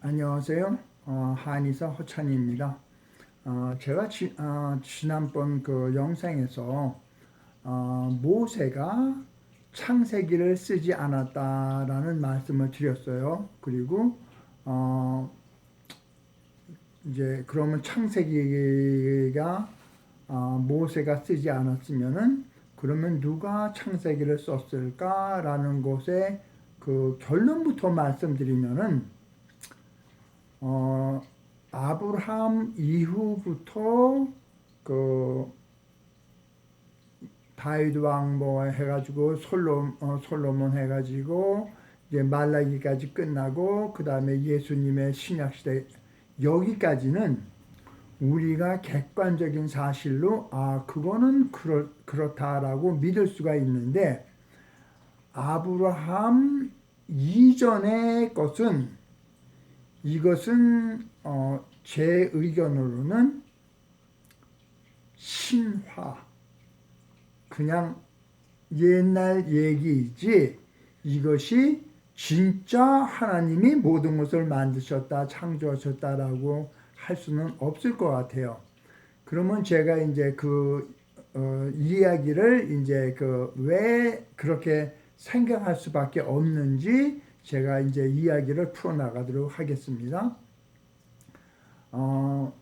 안녕하세요. 어, 한의사 허찬입니다. 어, 제가 지, 어, 지난번 그 영상에서 어, 모세가 창세기를 쓰지 않았다라는 말씀을 드렸어요. 그리고 어, 이제 그러면 창세기가 어, 모세가 쓰지 않았으면은 그러면 누가 창세기를 썼을까라는 것에 그 결론부터 말씀드리면은 어, 아브라함 이후부터 그 다윗 왕 뭐 해가지고 솔로 어, 솔로몬 해가지고 이제 말라기까지 끝나고 그 다음에 예수님의 신약 시대 여기까지는 우리가 객관적인 사실로 아 그거는 그렇, 그렇다라고 믿을 수가 있는데 아브라함 이전의 것은 이것은 어, 제 의견으로는 신화 그냥 옛날 얘기이지 이것이 진짜 하나님이 모든 것을 만드셨다 창조하셨다라고 할 수는 없을 것 같아요. 그러면 제가 이제 그 어, 이야기를 이제 그 왜 그렇게 생각할 수밖에 없는지 제가 이제 이야기를 풀어나가도록 하겠습니다. 어,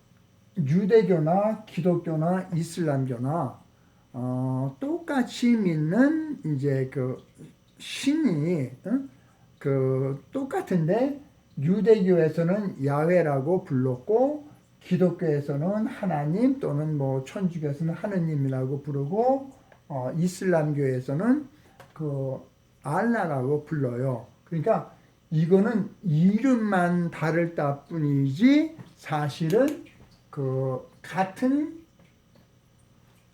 유대교나 기독교나 이슬람교나 어, 똑같이 믿는 이제 그 신이 응? 그 똑같은데 유대교에서는 야훼라고 불렀고 기독교에서는 하나님 또는 뭐 천주교에서는 하느님이라고 부르고 어, 이슬람교에서는 그 알라라고 불러요. 그러니까 이거는 이름만 다를 뿐이지 사실은 그 같은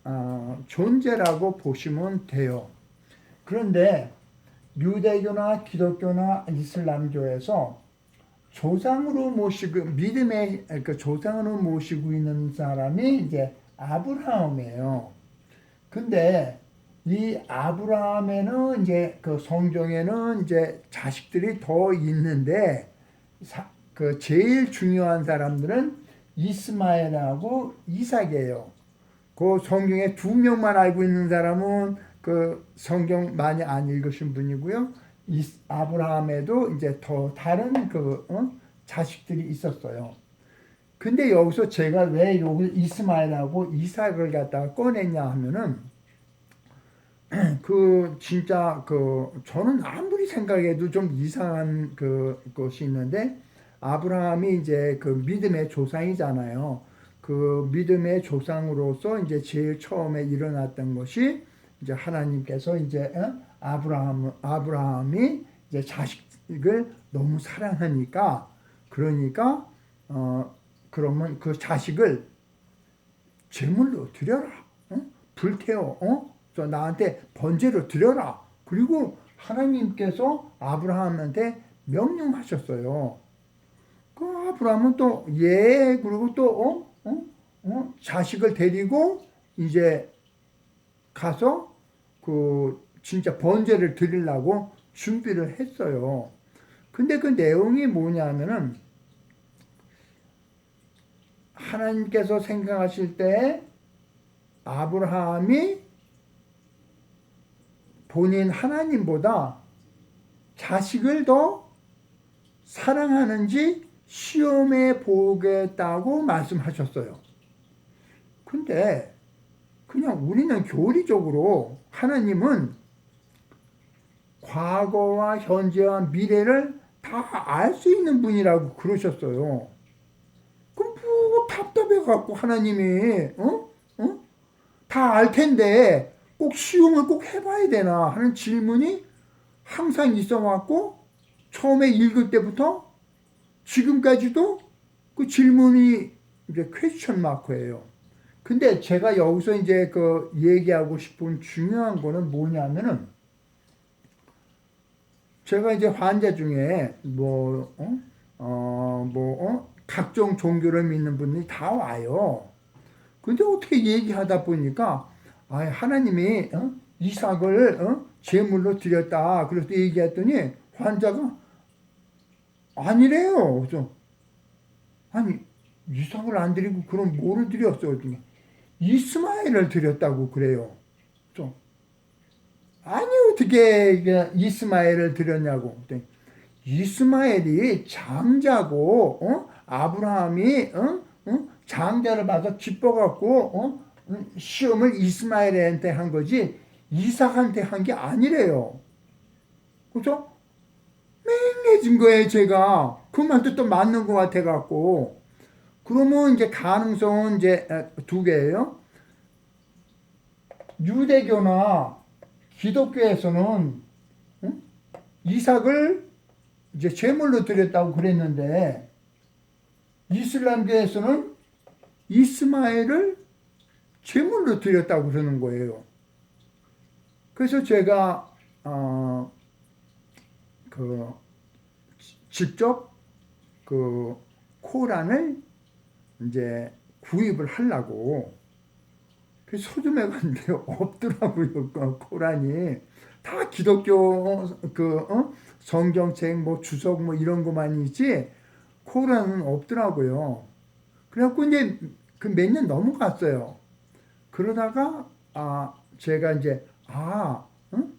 어, 존재라고 보시면 돼요. 그런데 유대교나 기독교나 이슬람교에서 조상으로 모시고 믿음의 그 조상으로 모시고 있는 사람이 이제 아브라함이에요. 근데 이 아브라함에는 이제 그 성경에는 이제 자식들이 더 있는데 사, 그 제일 중요한 사람들은 이스마엘하고 이삭이에요. 그 성경에 두 명만 알고 있는 사람은 그 성경 많이 안 읽으신 분이고요. 이, 아브라함에도 이제 더 다른 그 어? 자식들이 있었어요. 근데 여기서 제가 왜 여기 이스마엘하고 이삭을 갖다가 꺼냈냐 하면은 그 진짜 그 저는 아무리 생각해도 좀 이상한 그 것이 있는데 아브라함이 이제 그 믿음의 조상이잖아요. 그 믿음의 조상으로서 이제 제일 처음에 일어났던 것이 이제 하나님께서 이제 어? 아브라함 아브라함이 이제 자식을 너무 사랑하니까 그러니까 어 그러면 그 자식을 제물로 드려라. 어? 불태워. 어? 저 나한테 번제로 드려라. 그리고 하나님께서 아브라함한테 명령하셨어요. 그 아브라함은 또 예, 그리고 또 어? 어? 어? 자식을 데리고 이제 가서 그 진짜 번제를 드리려고 준비를 했어요. 근데 그 내용이 뭐냐면은 하나님께서 생각하실 때 아브라함이 본인 하나님보다 자식을 더 사랑하는지 시험해 보겠다고 말씀하셨어요. 근데 그냥 우리는 교리적으로 하나님은 과거와 현재와 미래를 다 알 수 있는 분이라고 그러셨어요. 그럼 뭐 답답해 갖고 하나님이 어? 어? 다 알 텐데 꼭 시험을 꼭 해봐야 되나 하는 질문이 항상 있어 왔고 처음에 읽을 때부터 지금까지도 그 질문이 이제 퀘스천 마크예요. 근데 제가 여기서 이제 그 얘기하고 싶은 중요한 거는 뭐냐면은 제가 이제 환자 중에 뭐, 어, 어 뭐, 어? 각종 종교를 믿는 분들이 다 와요. 근데 어떻게 얘기하다 보니까 아, 하나님이 어? 이삭을 어? 제물로 드렸다. 그래서 얘기했더니 환자가 아니래요. 그래서 아니 이삭을 안 드리고 그럼 뭐를 드렸어? 그랬더니 이스마엘을 드렸다고 그래요. 그래서 아니 어떻게 이스마엘을 드렸냐고. 이스마엘이 장자고 어? 아브라함이 어? 어? 장자를 봐서 기뻐갖고 어? 음, 시험을 이스마엘한테 한 거지 이삭한테 한 게 아니래요. 그래서 맹해진 거예요, 제가. 그 말도 또 맞는 것 같아갖고. 그러면 이제 가능성은 이제 아, 두 개예요. 유대교나 기독교에서는 응? 이삭을 이제 제물로 드렸다고 그랬는데 이슬람교에서는 이스마엘을 제물로 드렸다고 그러는 거예요. 그래서 제가 어, 그 직접 그 코란을 이제 구입을 하려고 그 서점에 갔는데 없더라고요. 그 코란이 다 기독교 그 어? 성경책 뭐 주석 뭐 이런 것만 있지 코란은 없더라고요. 그래갖고 이제 그 몇 년 넘어갔어요. 그러다가 아 제가 이제 아 응?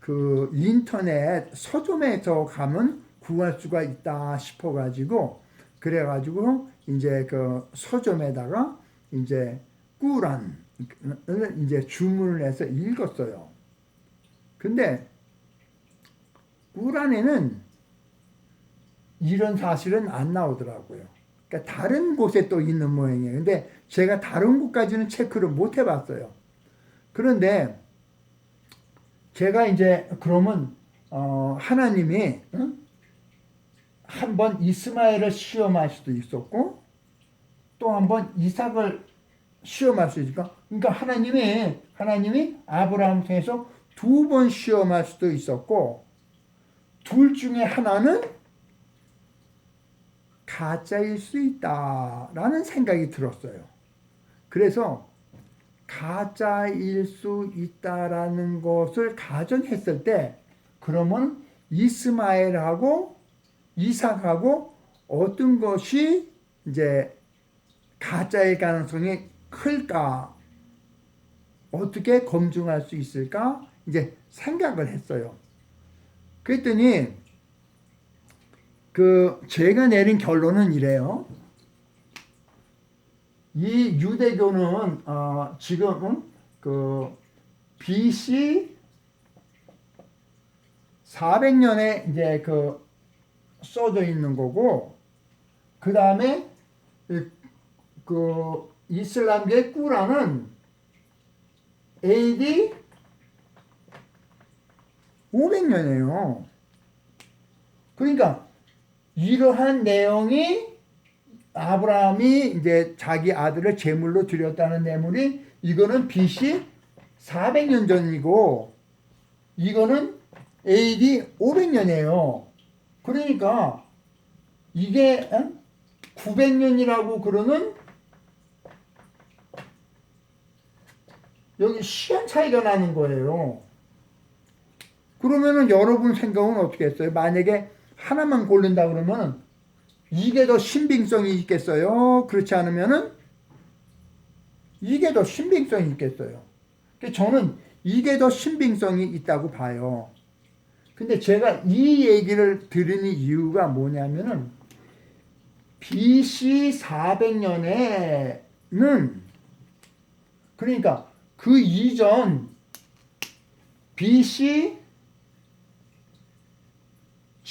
그 인터넷 서점에서 가면 구할 수가 있다 싶어가지고 그래가지고 이제 그 서점에다가 이제 꾸란을 이제 주문을 해서 읽었어요. 근데 꾸란에는 이런 사실은 안 나오더라고요. 그러니까 다른 곳에 또 있는 모양이에요. 근데 제가 다른 곳까지는 체크를 못 해봤어요. 그런데 제가 이제 그러면 어, 하나님이 응? 한번 이스마엘을 시험할 수도 있었고 또 한번 이삭을 시험할 수 있을까? 그러니까 하나님이 하나님이 아브라함 통해서 두 번 시험할 수도 있었고 둘 중에 하나는 가짜일 수 있다라는 생각이 들었어요. 그래서 가짜일 수 있다라는 것을 가정했을 때 그러면 이스마엘하고 이삭하고 어떤 것이 이제 가짜일 가능성이 클까? 어떻게 검증할 수 있을까? 이제 생각을 했어요. 그랬더니 그 제가 내린 결론은 이래요. 이 유대교는 어, 지금 그 BC 400년에 이제 그 써져 있는 거고 그 다음에 그 이슬람계 꾸란은 AD 500년이에요. 그러니까 이러한 내용이 아브라함이 이제 자기 아들을 제물로 드렸다는 내물이 이거는 BC 400년 전이고 이거는 AD 500년이에요. 그러니까 이게 900년이라고 그러는 여기 시간 차이가 나는 거예요. 그러면은 여러분 생각은 어떻게 했어요? 만약에 하나만 고른다 그러면은 이게 더 신빙성이 있겠어요? 그렇지 않으면은 이게 더 신빙성이 있겠어요. 저는 이게 더 신빙성이 있다고 봐요. 근데 제가 이 얘기를 들으니 이유가 뭐냐면은 BC 400년에는 그러니까 그 이전 BC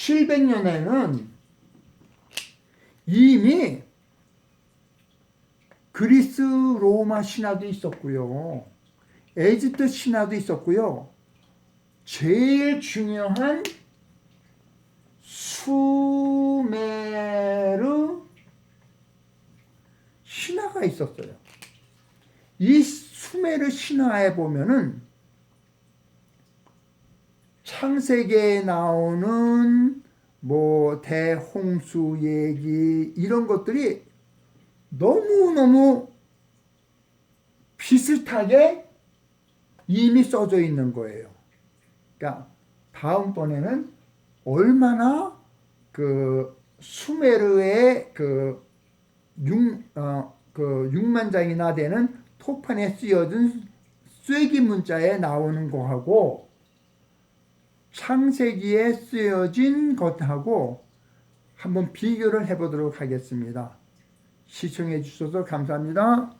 700년에는 이미 그리스 로마 신화도 있었고요. 에집트 신화도 있었고요. 제일 중요한 수메르 신화가 있었어요. 이 수메르 신화에 보면은 창세기에 나오는 뭐 대홍수 얘기 이런 것들이 너무너무 비슷하게 이미 써져 있는 거예요. 그러니까 다음번에는 얼마나 그 수메르의 그 육, 어, 그 6만 장이나 되는 토판에 쓰여진 쐐기 문자에 나오는 거하고 창세기에 쓰여진 것하고 한번 비교를 해보도록 하겠습니다. 시청해 주셔서 감사합니다.